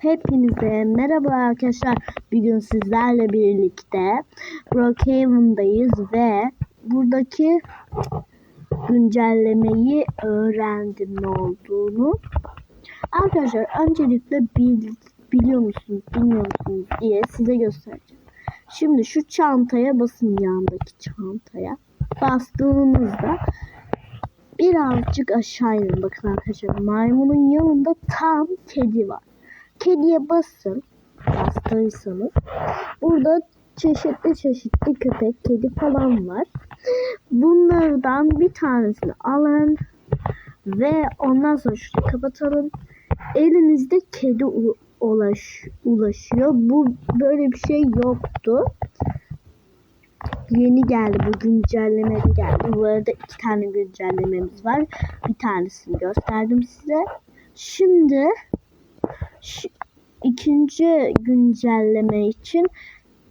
Hepinize merhaba arkadaşlar. Bugün sizlerle birlikte Brookhaven'dayız ve buradaki güncellemeyi öğrendim ne olduğunu. Arkadaşlar öncelikle bil, biliyor musunuz bilmiyor musunuz diye size göstereceğim. Şimdi şu çantaya basın yandaki çantaya. Bastığınızda birazcık aşağı inin. Bakın arkadaşlar maymunun yanında tam kedi var. Kediye basın. Bastıysanız. Burada çeşitli çeşitli köpek, kedi falan var. Bunlardan bir tanesini alın ve ondan sonra şunu kapatalım. Elinizde kedi ulaş, ulaşıyor. Bu böyle bir şey yoktu. Yeni geldi bu güncellemede geldi. Bu arada iki tane güncellememiz var. Bir tanesini gösterdim size. Şimdi ikinci güncelleme için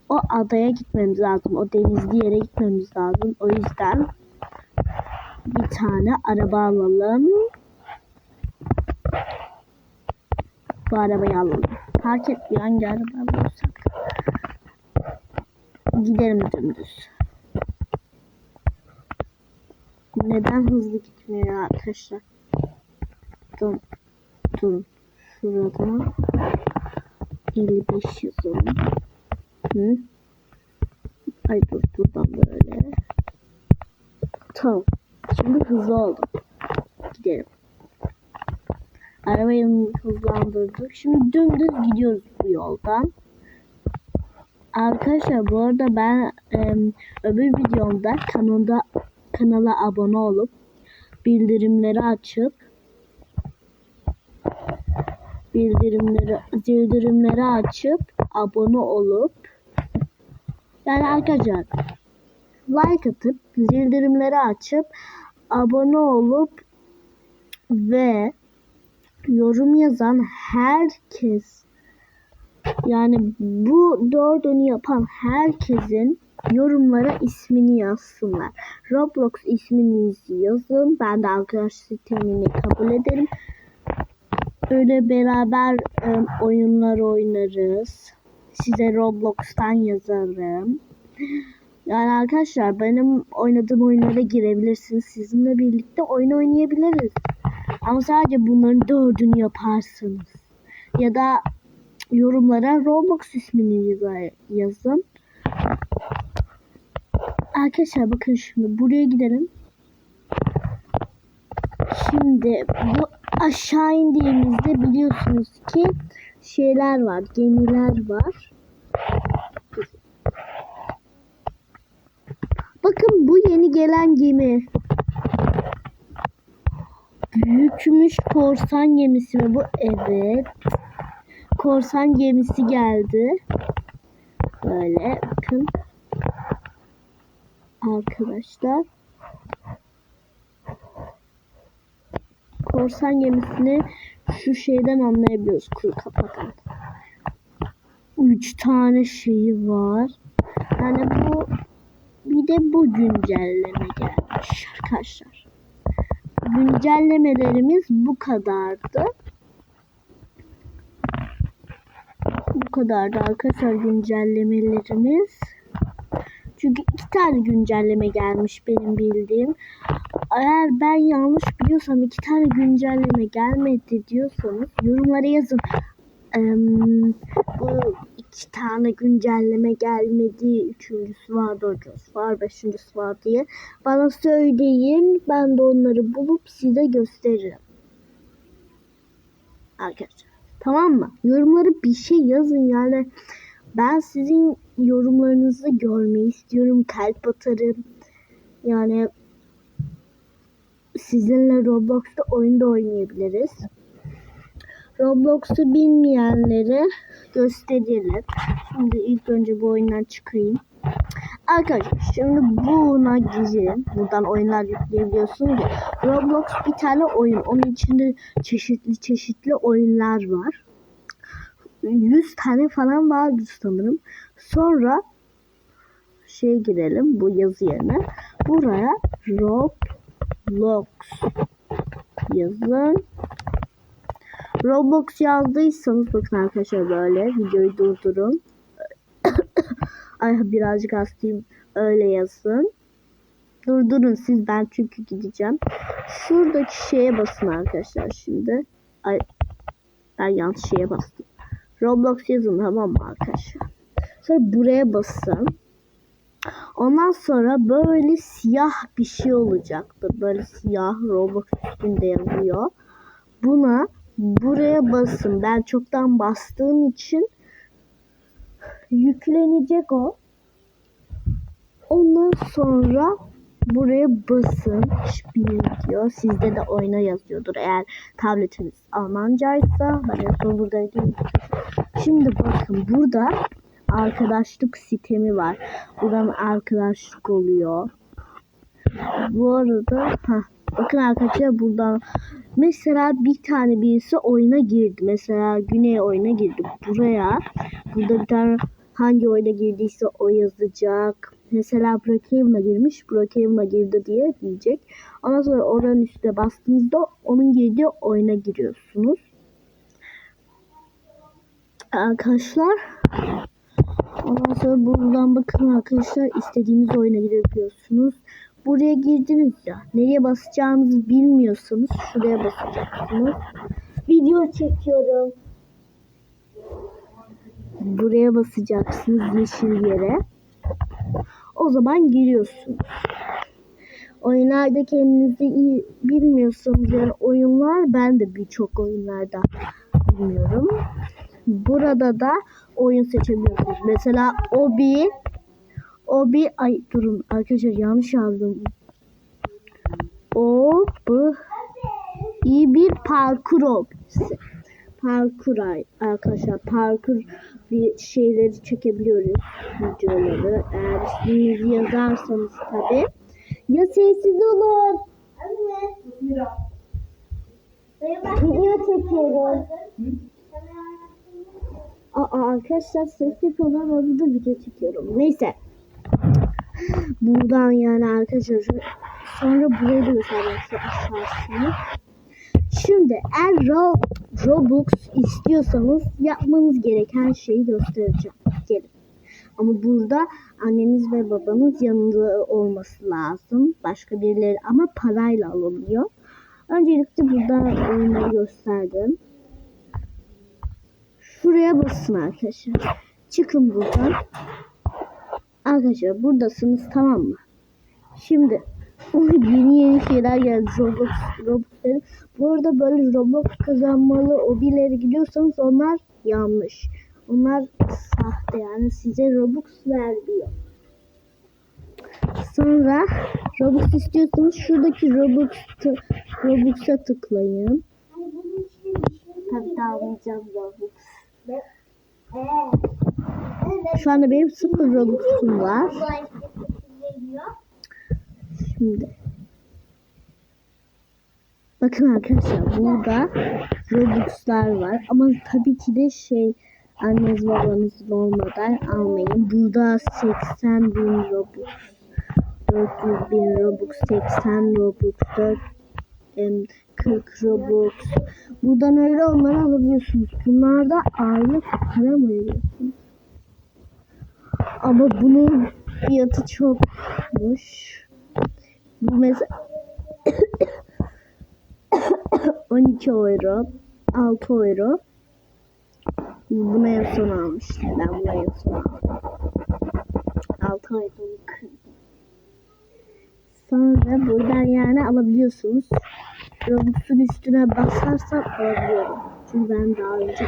o adaya gitmemiz lazım. O denizli yere gitmemiz lazım. O yüzden bir tane araba alalım. Bu arabayı alalım. Fark etmiyor hangi araba alırsak. Gidelim dümdüz. Neden hızlı gitmiyor arkadaşlar? Dur, durun. Şurada 55 yazalım. Hı? Ay dur buradan böyle. Tamam. Şimdi hızlı oldum. Gidelim. Arabayı hızlandırdık. Şimdi dümdüz gidiyoruz bu yoldan. Arkadaşlar bu arada ben e, öbür videomda kanalda kanala abone olup bildirimleri açıp bildirimleri bildirimleri açıp abone olup yani arkadaşlar like atıp bildirimleri açıp abone olup ve yorum yazan herkes yani bu dördünü yapan herkesin yorumlara ismini yazsınlar. Roblox isminizi yazın. Ben de arkadaş sistemini kabul ederim. Öyle beraber e, oyunlar oynarız. Size Roblox'tan yazarım. Yani arkadaşlar benim oynadığım oyunlara girebilirsiniz. Sizinle birlikte oyun oynayabiliriz. Ama sadece bunların dördünü yaparsınız. Ya da yorumlara Roblox ismini yazın. Arkadaşlar bakın şimdi buraya gidelim. Şimdi bu aşağı indiğimizde biliyorsunuz ki şeyler var, gemiler var. Bakın bu yeni gelen gemi. Büyükmüş korsan gemisi mi bu? Evet. Korsan gemisi geldi. Böyle bakın. Arkadaşlar. Korsan gemisini şu şeyden anlayabiliyoruz. Kuru kapaktan. Üç tane şeyi var. Yani bu bir de bu güncelleme gelmiş arkadaşlar. Güncellemelerimiz bu kadardı. Bu kadardı arkadaşlar güncellemelerimiz. Çünkü iki tane güncelleme gelmiş benim bildiğim. Eğer ben yanlış biliyorsam iki tane güncelleme gelmedi diyorsanız yorumlara yazın. Bu iki tane güncelleme gelmedi. Üçüncüsü var, dördüncüsü var, beşincisi var diye. Bana söyleyin. Ben de onları bulup size gösteririm. Arkadaşlar. Tamam mı? Yorumlara bir şey yazın yani. Ben sizin yorumlarınızı görmeyi istiyorum. Kalp atarım. Yani sizinle Roblox'ta oyunda oynayabiliriz. Roblox'u bilmeyenlere gösterelim. Şimdi ilk önce bu oyundan çıkayım. Arkadaşlar şimdi buna girin. Buradan oyunlar yükleyebiliyorsunuz ya. Roblox bir tane oyun. Onun içinde çeşitli çeşitli oyunlar var. 100 tane falan vardı sanırım. Sonra şey girelim bu yazı yerine. Buraya Roblox yazın. Roblox yazdıysanız bakın arkadaşlar böyle videoyu durdurun. Ay birazcık hastayım. Öyle yazın. Durdurun siz ben çünkü gideceğim. Şuradaki şeye basın arkadaşlar şimdi. Ay ben yanlış şeye bastım. Roblox yazın tamam mı arkadaşlar? Sonra buraya basın. Ondan sonra böyle siyah bir şey olacaktı. Böyle siyah Roblox üstünde yazıyor. Buna buraya basın. Ben çoktan bastığım için yüklenecek o. Ondan sonra buraya basın. Spiel diyor. Sizde de oyna yazıyordur. Eğer tabletiniz Almancaysa ben en son buradaydım. Şimdi bakın burada arkadaşlık sistemi var. Buradan arkadaşlık oluyor. Bu arada ha bakın arkadaşlar buradan mesela bir tane birisi oyuna girdi. Mesela Güney oyuna girdi. Buraya burada bir tane hangi oyuna girdiyse o yazacak. Mesela Brookhaven'a girmiş. Brookhaven'a girdi diye diyecek. Ondan sonra oranın üstüne bastığınızda onun girdiği oyuna giriyorsunuz. Arkadaşlar Ondan sonra buradan bakın arkadaşlar istediğiniz oyuna girebiliyorsunuz. Buraya girdiniz ya. Nereye basacağınızı bilmiyorsanız şuraya basacaksınız. Video çekiyorum. Buraya basacaksınız yeşil yere. O zaman giriyorsunuz. Oyunlarda kendinizi iyi bilmiyorsanız yani oyunlar ben de birçok oyunlarda bilmiyorum. Burada da oyun seçebiliyorsunuz. Mesela Obi Obi ay durun arkadaşlar yanlış yazdım. O bu iyi bir parkur obisi. Parkur arkadaşlar parkur bir şeyleri çekebiliyoruz videoları. Eğer isminizi yazarsanız tabi. Ya sessiz olun. Video çekiyorum. Aa arkadaşlar ses yapıyorlar orada da video çekiyorum. Neyse. Buradan yani arkadaşlar sonra buraya da şu aşağısını. Şimdi eğer Ro Robux istiyorsanız yapmanız gereken şeyi göstereceğim. Gelin. Ama burada anneniz ve babanız yanında olması lazım. Başka birileri ama parayla alınıyor. Öncelikle burada oyunları gösterdim. Şuraya basın arkadaşlar. Çıkın buradan. Arkadaşlar buradasınız tamam mı? Şimdi yeni yeni şeyler geldi Roblox, Roblox'ları. Bu arada böyle Roblox kazanmalı obileri gidiyorsanız onlar yanlış. Onlar sahte yani size Robux vermiyor. Sonra Robux istiyorsanız şuradaki Robux Robux'a tıklayın. Tabii de almayacağım Robux. Şu anda benim sıfır Robux'um var. Şimdi. Bakın arkadaşlar burada Robux'lar var. Ama tabii ki de şey anneniz babanız olmadan almayın. Burada 80 bin Robux. 400 bin Robux, 80 Robux, 4 em, 40 Robux. Buradan öyle onları alabiliyorsunuz. Bunlarda aylık para mı veriyorsunuz? Ama bunun fiyatı çokmuş. Bu mesela 12 euro, 6 euro. Buna en son almıştım. Ben buna en son aldım. 6 aylık. Sonra buradan yani alabiliyorsunuz. Robux'un üstüne basarsam alabiliyorum. Çünkü ben daha önce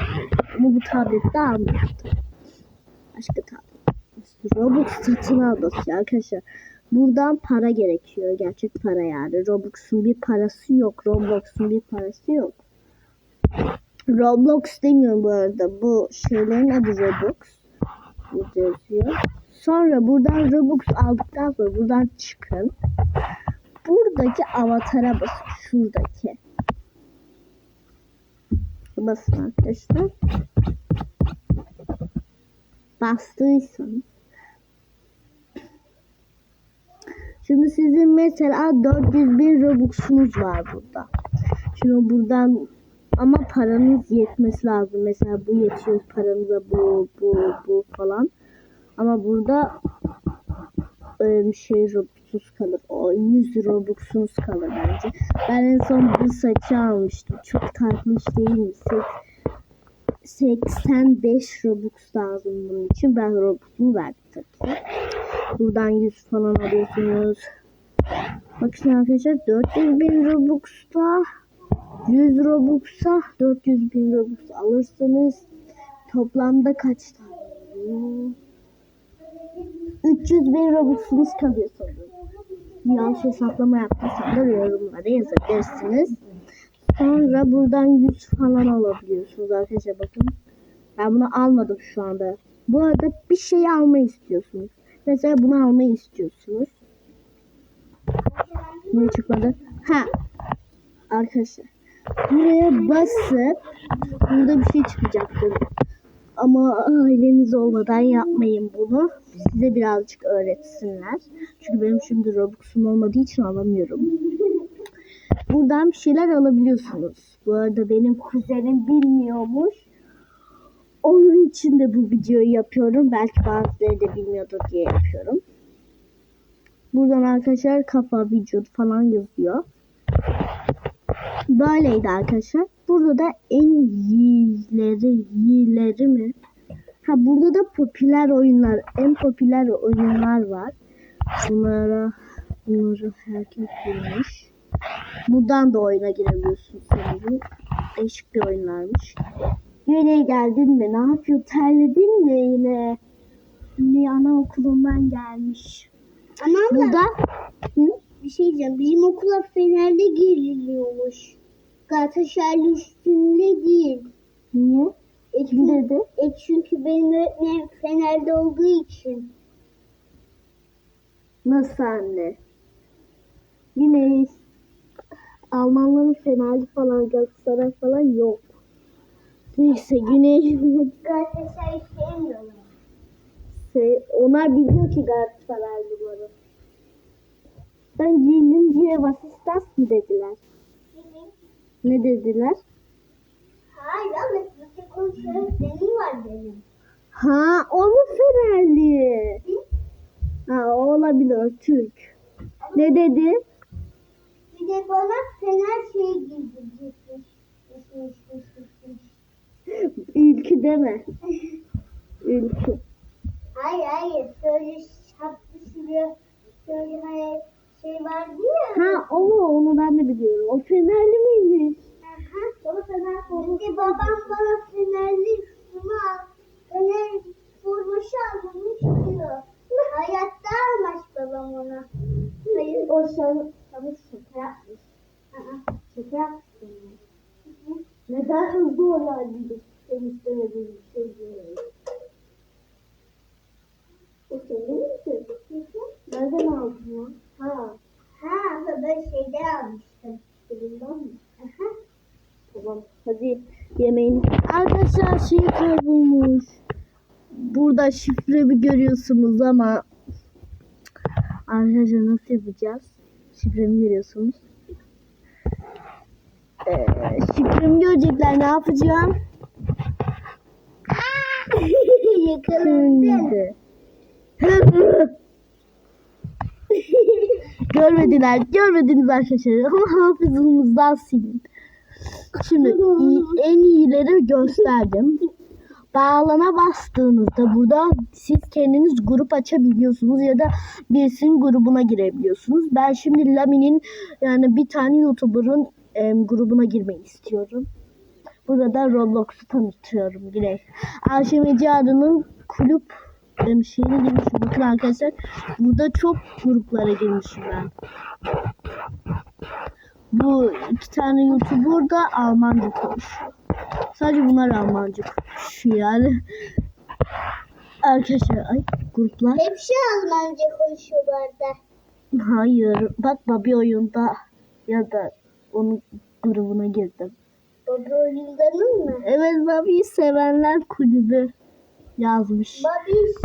ama bu tablette almıştım. Başka tablet. Robux satın alması arkadaşlar. Buradan para gerekiyor. Gerçek para yani. Robux'un bir parası yok. Roblox'un bir parası yok. Roblox demiyorum bu arada. Bu şeylerin adı Robux. Burada yazıyor. Sonra buradan Robux aldıktan sonra buradan çıkın. Buradaki avatara basın. Şuradaki. Basın arkadaşlar. Bastıysanız. Şimdi sizin mesela 400 bin Robux'unuz var burada. Şimdi buradan Ama paranız yetmesi lazım. Mesela bu yetiyor paranıza bu bu bu falan. Ama burada şey Robux'uz kalır. O 100 Robux'unuz kalır bence. Ben en son bu saçı almıştım. Çok tatlış değil mi? Sek- 85 Robux lazım bunun için. Ben Robux'umu verdim tabii. Buradan 100 falan alıyorsunuz. Bakın arkadaşlar 400 bin Robux'ta 100 Robux'a 400 bin Robux alırsanız toplamda kaç tane? 300 bin Robux'unuz kalıyor sanırım. Yanlış hesaplama yaptıysam da yorumlara yazabilirsiniz. Sonra buradan 100 falan alabiliyorsunuz arkadaşlar bakın. Ben bunu almadım şu anda. Bu arada bir şey almayı istiyorsunuz. Mesela bunu almayı istiyorsunuz. Niye çıkmadı? Ha. Arkadaşlar. Buraya basıp burada bir şey çıkacaktır. Ama aileniz olmadan yapmayın bunu. Size birazcık öğretsinler. Çünkü benim şimdi Robux'um olmadığı için alamıyorum. Buradan bir şeyler alabiliyorsunuz. Bu arada benim kuzenim bilmiyormuş. Onun için de bu videoyu yapıyorum. Belki bazıları da bilmiyordur diye yapıyorum. Buradan arkadaşlar kafa, vücut falan yazıyor. Böyleydi arkadaşlar. Burada da en iyileri, iyileri mi? Ha burada da popüler oyunlar, en popüler oyunlar var. Bunlara, bunları herkes bilmiş. Buradan da oyuna girebiliyorsunuz sanırım. Değişik bir oyunlarmış. Yine geldin mi? Ne yapıyor? Terledin mi yine? Yine anaokulundan gelmiş. Abla Burada Hı? bir şey diyeceğim. Bizim okula Fener'de giriliyormuş. Galatasaray üstünde değil. Niye? E çünkü, dedi? e çünkü benim öğretmenim Fener'de olduğu için. Nasıl anne? Yine Almanların Fenerli falan Galatasaray falan yok. Neyse Güney Galatasaray sevmiyorlar. şey, onlar biliyor ki Galatasaraylıları. Ben giyindim diye vasistas mı dediler? Ne dediler? Hayır ama Türkçe konuşuyorum. Benim var benim. Ha o mu Fenerli? Ha o olabilir Türk. Ne dedi? Bir de bana Fener şey giydirecekmiş. Ülkü deme. Ülkü. Hayır hayır. Şöyle şaplı şuraya şöyle hani şey vardı ya. Ha o mu? Onu ben de biliyorum. O Fenerli miymiş? Baba Fener forması. İşte babam bana Fenerli al. Fener forması almış diyor. Hayatta almaz babam ona. Hayır. O sen sana şaka yapmış. Şaka yapmış. Neden hızlı olabildik? Sen istemediğin bir şey değil. O senin misin? Nereden aldın lan? Ha. Ha ben şeyden almıştım. Elimden mi? Aha. Tamam. Hadi yemeğini. Arkadaşlar şey kaybolmuş. Burada şifremi görüyorsunuz ama arkadaşlar nasıl yapacağız? Şifremi görüyorsunuz. Ee, şifremi görecekler ne yapacağım? Yakalandın. Görmediler, görmediniz arkadaşlar ama hafızamızdan silin. Şimdi en iyileri gösterdim. Bağlana bastığınızda burada siz kendiniz grup açabiliyorsunuz ya da birisinin grubuna girebiliyorsunuz. Ben şimdi Lami'nin yani bir tane YouTuber'ın em, grubuna girmeyi istiyorum. Burada Roblox'u tanıtıyorum yine. Ayşe Arı'nın kulüp şeyine girmişim. Bakın arkadaşlar burada çok gruplara girmişim ben. Bu iki tane YouTuber da Almanca konuşuyor. Sadece bunlar Almanca konuşuyor yani. Arkadaşlar ay gruplar. Hepsi Almanca konuşuyorlar da. Hayır. Bak Bobby oyunda ya da onun grubuna girdim. Baba oyundanın mı? Evet Bobby'yi sevenler kulübü yazmış. Herkes.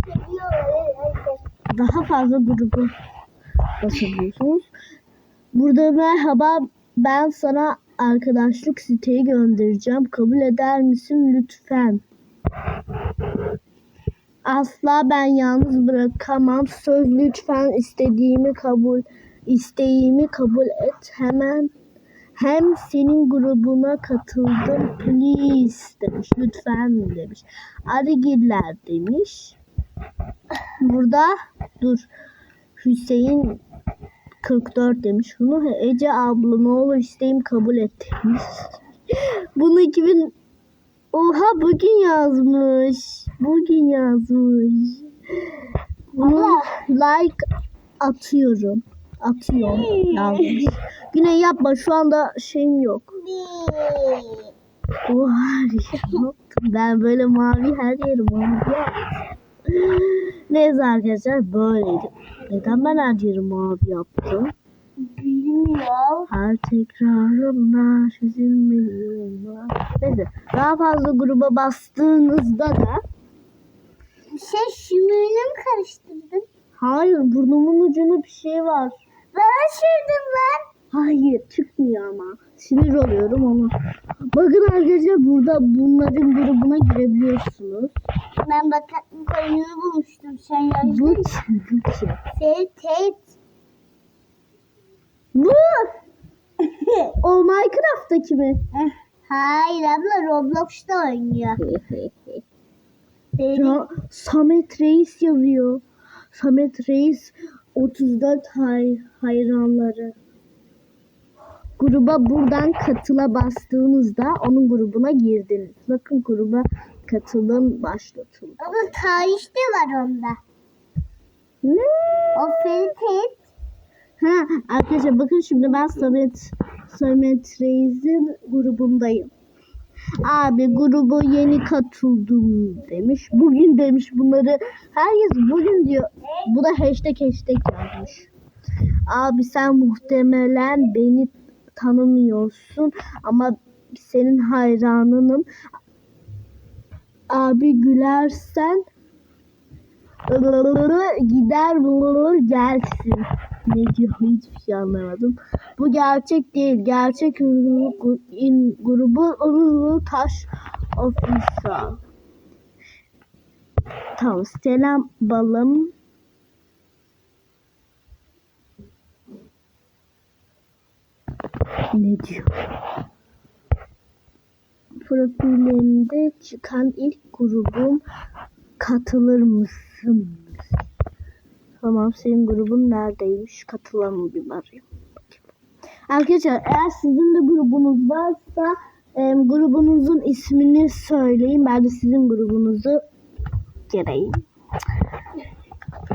Daha fazla grubu basabiliyorsunuz. Burada merhaba ben sana arkadaşlık siteyi göndereceğim. Kabul eder misin lütfen? Asla ben yalnız bırakamam. Söz lütfen istediğimi kabul isteğimi kabul et. Hemen hem senin grubuna katıldım please demiş. Lütfen demiş. Arigiller demiş. Burada dur. Hüseyin 44 demiş. Bunu Ece abla ne olur isteğim kabul et demiş. Bunu 2000 Oha bugün yazmış. Bugün yazmış. Bunu like atıyorum. Atıyorum. Yazmış. Güney yapma şu anda şeyim yok. Oha ya. Ben böyle mavi her yerim mavi. Neyse arkadaşlar böyleydi. Neden ben her yeri mavi yaptım? Bilmiyorum. Her tekrarımda çözülmeli yollar. Neyse daha fazla gruba bastığınızda da Şey şümüğünü mü karıştırdın? Hayır burnumun ucunda bir şey var. Ben sürdüm ben. Hayır çıkmıyor ama. Sinir oluyorum ama. Bakın arkadaşlar burada bunların grubuna girebiliyorsunuz. Ben bataklık oyunu bulmuştum. Sen Bu yazdın. kim? Bu kim? Şey Tate. Bu! o Minecraft'taki mi? Hayır abla Roblox'ta oynuyor. Ya Samet Reis yazıyor. Samet Reis 34 hay hayranları. Gruba buradan katıla bastığınızda onun grubuna girdiniz. Bakın gruba katılım başlatıldı. Ama tarih de var onda. Ne? O Tate. Ha arkadaşlar bakın şimdi ben Samet Samet Reis'in grubundayım. Abi gruba yeni katıldım demiş. Bugün demiş bunları. Herkes bugün diyor. Bu da hashtag hashtag yazmış. Abi sen muhtemelen beni tanımıyorsun ama senin hayranınım. Abi gülersen gider bulur gelsin. Ne diyor hiçbir şey anlamadım. Bu gerçek değil. Gerçek ürünü- in- grubu ürünü taş ofisal. Tamam selam balım. Ne diyor? Profilimde çıkan ilk grubum katılır mısın? Tamam senin grubun neredeymiş? Katılalım bir arayayım. Arkadaşlar eğer sizin de grubunuz varsa e, grubunuzun ismini söyleyin. Ben de sizin grubunuzu gireyim.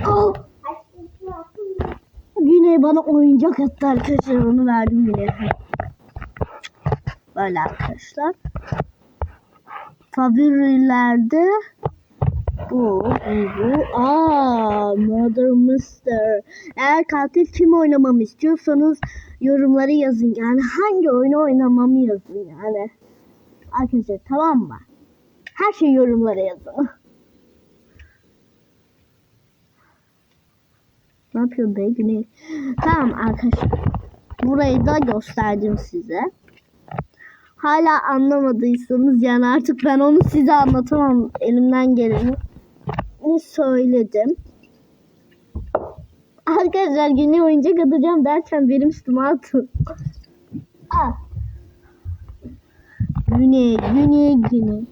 Oh! Güney bana oyuncak attı arkadaşlar. Onu verdim Güney'e. Böyle arkadaşlar. Favorilerde bu, bu, bu. Aa, Mother Mister. Eğer katil kim oynamamı istiyorsanız yorumlara yazın. Yani hangi oyunu oynamamı yazın yani. Arkadaşlar tamam mı? Her şeyi yorumlara yazın. Ne yapıyorsun be Güney? Tamam arkadaşlar. Burayı da gösterdim size. Hala anlamadıysanız yani artık ben onu size anlatamam. Elimden geleni söyledim. Arkadaşlar Güney oyuncak atacağım derken benim üstüme atın. Ah. Güney, Güney, Güney.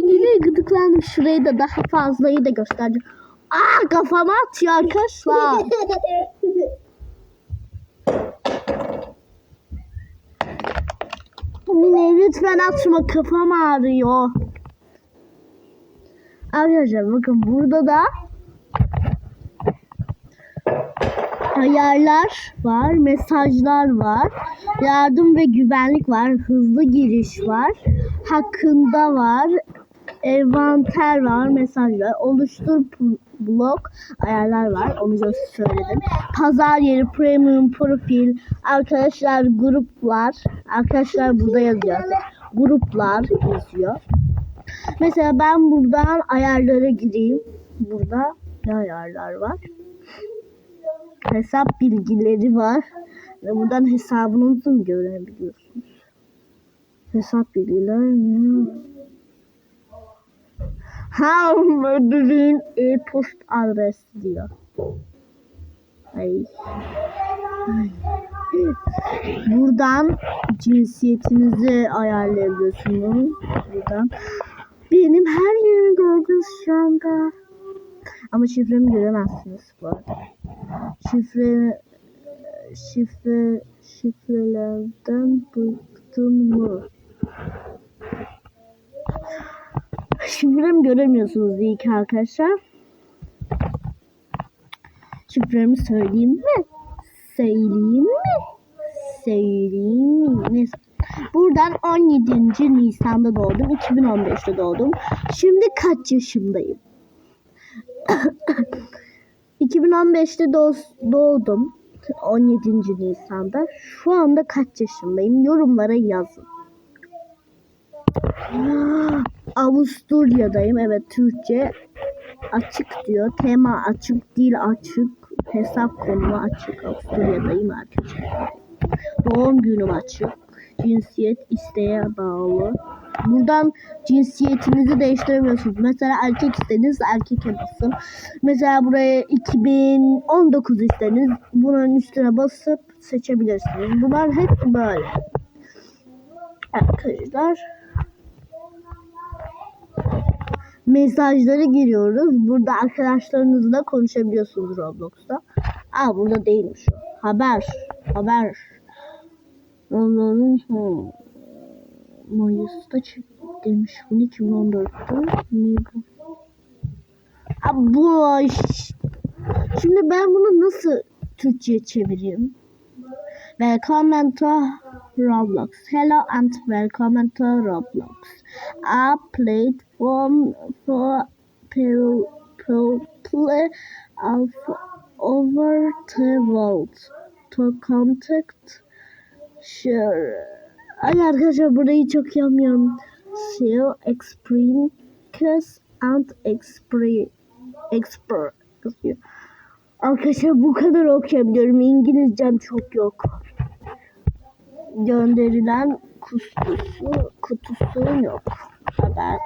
Güney gıdıklandım. Şurayı da daha fazlayı da göstereceğim. Aa kafama atıyor arkadaşlar. Güney lütfen atma kafam ağrıyor. Arkadaşlar bakın burada da ayarlar var, mesajlar var, yardım ve güvenlik var, hızlı giriş var, hakkında var, envanter var, mesaj oluştur blok ayarlar var. Onu da söyledim. Pazar yeri, premium, profil, arkadaşlar gruplar, arkadaşlar burada yazıyor. Gruplar yazıyor. Mesela ben buradan ayarlara gireyim. Burada ne ayarlar var? Hesap bilgileri var. Ve buradan hesabınızı mı görebiliyorsunuz? Hesap bilgiler mi? Ha ödülün e-post adresi diyor. Ay. Ay. Buradan cinsiyetinizi ayarlayabiliyorsunuz. Buradan. Benim her yerimi gördünüz şu anda. Ama şifremi göremezsiniz bu arada. Şifre şifre şifrelerden bıktın mı? Şifremi göremiyorsunuz iyi ki arkadaşlar. Şifremi söyleyeyim mi? Söyleyeyim mi? Söyleyeyim mi? Neyse. Buradan 17. Nisan'da doğdum. 2015'te doğdum. Şimdi kaç yaşındayım? 2015'te doğ- doğdum. 17. Nisan'da. Şu anda kaç yaşındayım? Yorumlara yazın. Avusturya'dayım. Evet Türkçe açık diyor. Tema açık, dil açık, hesap konumu açık. Avusturya'dayım arkadaşlar. Doğum günüm açık. Cinsiyet isteğe bağlı. Buradan cinsiyetinizi değiştirebiliyorsunuz. Mesela erkek istediniz erkek basın. Mesela buraya 2019 istediniz. Bunun üstüne basıp seçebilirsiniz. Bunlar hep böyle. Arkadaşlar mesajları giriyoruz. Burada arkadaşlarınızla konuşabiliyorsunuz Roblox'ta. Aa burada değilmiş. Haber. Haber. Onların hmm, Mayıs'ta çekilmiş. Bunu 2014'te. Ne bu? Aa, bu Şimdi ben bunu nasıl Türkçe'ye çevireyim? Welcome to Roblox. Hello and welcome to Roblox. A platform for people of over the world to contact, share. Ay arkadaşlar burayı çok yapmıyorum. Share experiences and experience. Expert. Arkadaşlar bu kadar okuyabiliyorum. İngilizcem çok yok. Gönderilen kutusu, kutusu yok. Haber.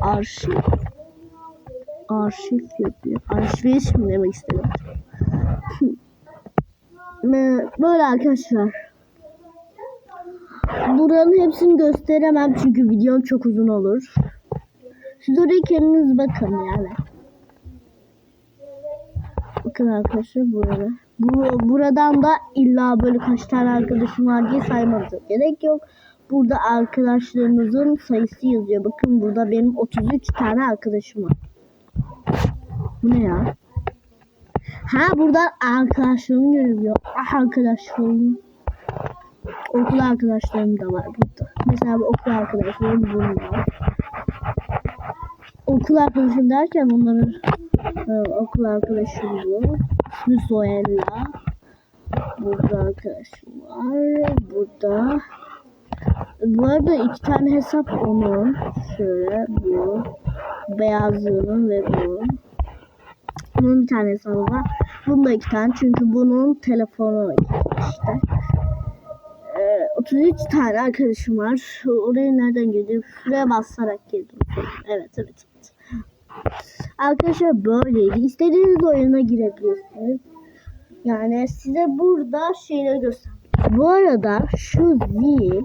Arşiv. Arşiv yapıyor. Arşiv mi demek istedim. Böyle arkadaşlar. Buranın hepsini gösteremem çünkü videom çok uzun olur. Siz oraya kendiniz bakın yani. Bakın arkadaşlar burada. Bu, buradan da illa böyle kaç tane arkadaşım var diye saymanıza gerek yok. Burada arkadaşlarınızın sayısı yazıyor. Bakın burada benim 33 tane arkadaşım var. Bu ne ya? Ha burada arkadaşlarım görüyor. Ah arkadaşlarım. Okul arkadaşlarım da var burada. Mesela bu okul arkadaşlarım bunlar. Okul arkadaşım derken bunların e, okul arkadaşım bu. İsmi Zoella. Burada arkadaşım var. Burada. Bu arada iki tane hesap onun. Şöyle bu. Beyazlığının ve bu. Bunun bir tane hesabı var. Bunun da iki tane. Çünkü bunun telefonu işte. Ee, 33 tane arkadaşım var. Oraya nereden girdim? Şuraya basarak girdim. Evet evet. evet. Arkadaşlar böyleydi. İstediğiniz oyuna girebilirsiniz. Yani size burada şeyleri göster. Bu arada şu zil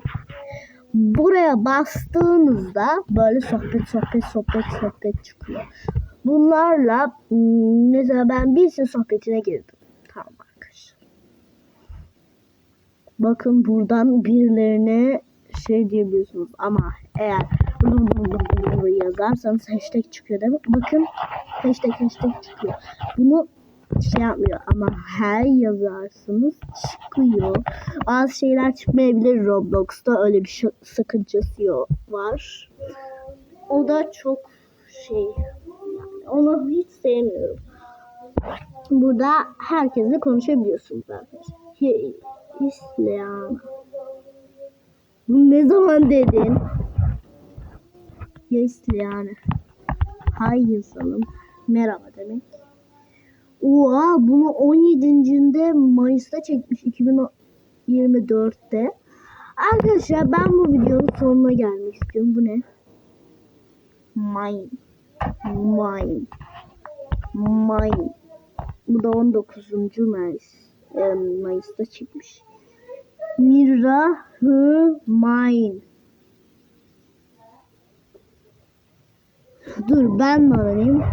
buraya bastığınızda böyle sohbet sohbet sohbet sohbet çıkıyor. Bunlarla hmm, mesela ben birisi sohbetine girdim. Tamam arkadaşlar. Bakın buradan birilerine şey diyebiliyorsunuz ama eğer yazarsanız hashtag çıkıyor değil mi? Bakın hashtag hashtag çıkıyor. Bunu şey yapmıyor ama her yazarsanız çıkıyor. Bazı şeyler çıkmayabilir Roblox'ta öyle bir şey- sakıncası yok var. O da çok şey yani onu hiç sevmiyorum. Burada herkesle konuşabiliyorsunuz arkadaşlar. İsleyan. Bunu ne zaman dedin? Yes yani. Hay yazalım. Merhaba demek. Oha bunu 17'sinde Mayıs'ta çekmiş. 2000 24'te. Arkadaşlar ben bu videonun sonuna gelmek istiyorum. Bu ne? Mine. Mine. Mine. Bu da 19. Mayıs. Mayıs'ta çıkmış. Mira Mine. Dur ben mi alayım?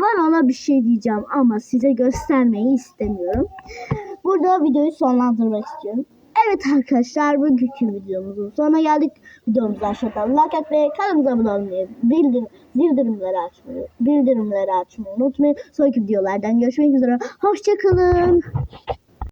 Ben ona bir şey diyeceğim ama size göstermeyi istemiyorum. Burada videoyu sonlandırmak istiyorum. Evet arkadaşlar bugünkü videomuzun sonuna geldik. Videomuzu aşağıdan like atmayı, kanalımıza abone olmayı, bildirim, bildirimleri açmayı, bildirimleri açmayı unutmayın. Sonraki videolardan görüşmek üzere. Hoşçakalın.